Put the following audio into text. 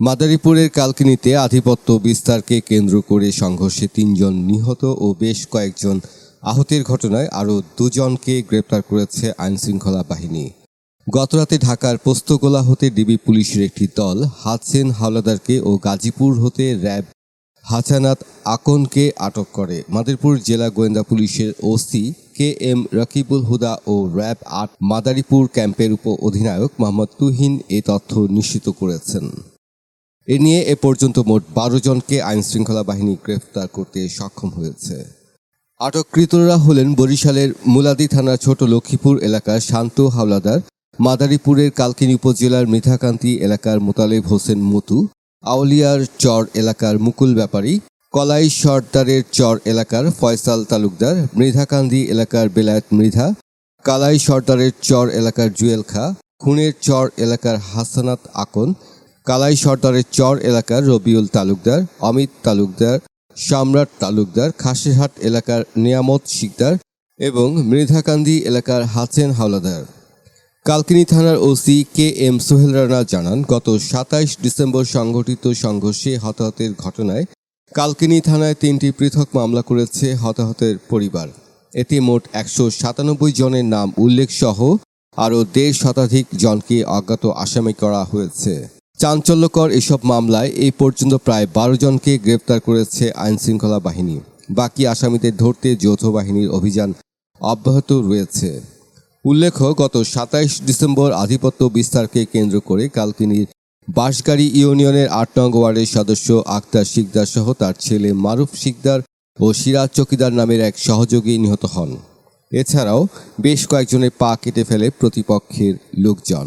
মাদারীপুরের কালকিনিতে আধিপত্য বিস্তারকে কেন্দ্র করে সংঘর্ষে তিনজন নিহত ও বেশ কয়েকজন আহতের ঘটনায় আরও দুজনকে গ্রেপ্তার করেছে আইনশৃঙ্খলা বাহিনী। গতরাতে ঢাকার পোস্তগোলা হতে ডিবি পুলিশের একটি দল হাতসেন হাওলাদারকে ও গাজীপুর হতে র্যাব হাসানাত আকনকে আটক করে। মাদারীপুর জেলা গোয়েন্দা পুলিশের OC K M Rakibul Huda ও র্যাব আট মাদারীপুর ক্যাম্পের উপ অধিনায়ক মোহাম্মদ তুহিন এ তথ্য নিশ্চিত করেছেন। এ নিয়ে এ পর্যন্ত মোট বারো জনকে আইনশৃঙ্খলা বাহিনী গ্রেফতার করতে সক্ষম হয়েছে। আটককৃতরা হলেন বরিশালের মুলাদি থানার ছোট লক্ষ্মীপুর এলাকার শান্ত হাওলাদার, মাদারীপুরের কালকিনি উপজেলার মৃধাকান্তি এলাকার মোতালেব হোসেন মতু, আউলিয়ার চর এলাকার মুকুল ব্যাপারী, কলাই সর্দারের চর এলাকার ফয়সাল তালুকদার, মৃধাকান্দি এলাকার বেলায়েত মৃধা, কালাই সর্দারের চর এলাকার জুয়েল খা, খুনের চর এলাকার হাসানাত আকন কালাই সর্দারের চর এলাকার রবিউল তালুকদার, অমিত তালুকদার, সম্রাট তালুকদার, খাসিরহাট এলাকার নিয়ামত শিকদার এবং মৃধাকান্দি এলাকার হাসেন হাওলাদার। কালকিনি থানার OC K M Sohel Rana জানান, গত সাতাইশ ডিসেম্বর সংঘটিত সংঘর্ষে হতাহতের ঘটনায় কালকিনি থানায় তিনটি পৃথক মামলা করেছে হতাহতের পরিবার। এতে মোট একশো সাতানব্বই জনের নাম উল্লেখ সহ আরও দেড় শতাধিক জনকে অজ্ঞাত আসামি করা হয়েছে। চাঞ্চল্যকর এসব মামলায় এই পর্যন্ত প্রায় বারো জনকে গ্রেপ্তার করেছে আইনশৃঙ্খলা বাহিনী। বাকি আসামিদের ধরতে যৌথ বাহিনীর অভিযান অব্যাহত রয়েছে। উল্লেখ্য, গত সাতাইশ ডিসেম্বর আধিপত্য বিস্তারকে কেন্দ্র করে কালকিনির বাঁশগাড়ি ইউনিয়নের আট নং ওয়ার্ডের সদস্য আক্তার শিকদার সহ তার ছেলে মারুফ শিকদার ও সিরাজ চকিদার নামের এক সহযোগী নিহত হন। এছাড়াও বেশ কয়েকজনের পা কেটে ফেলে প্রতিপক্ষের লোকজন।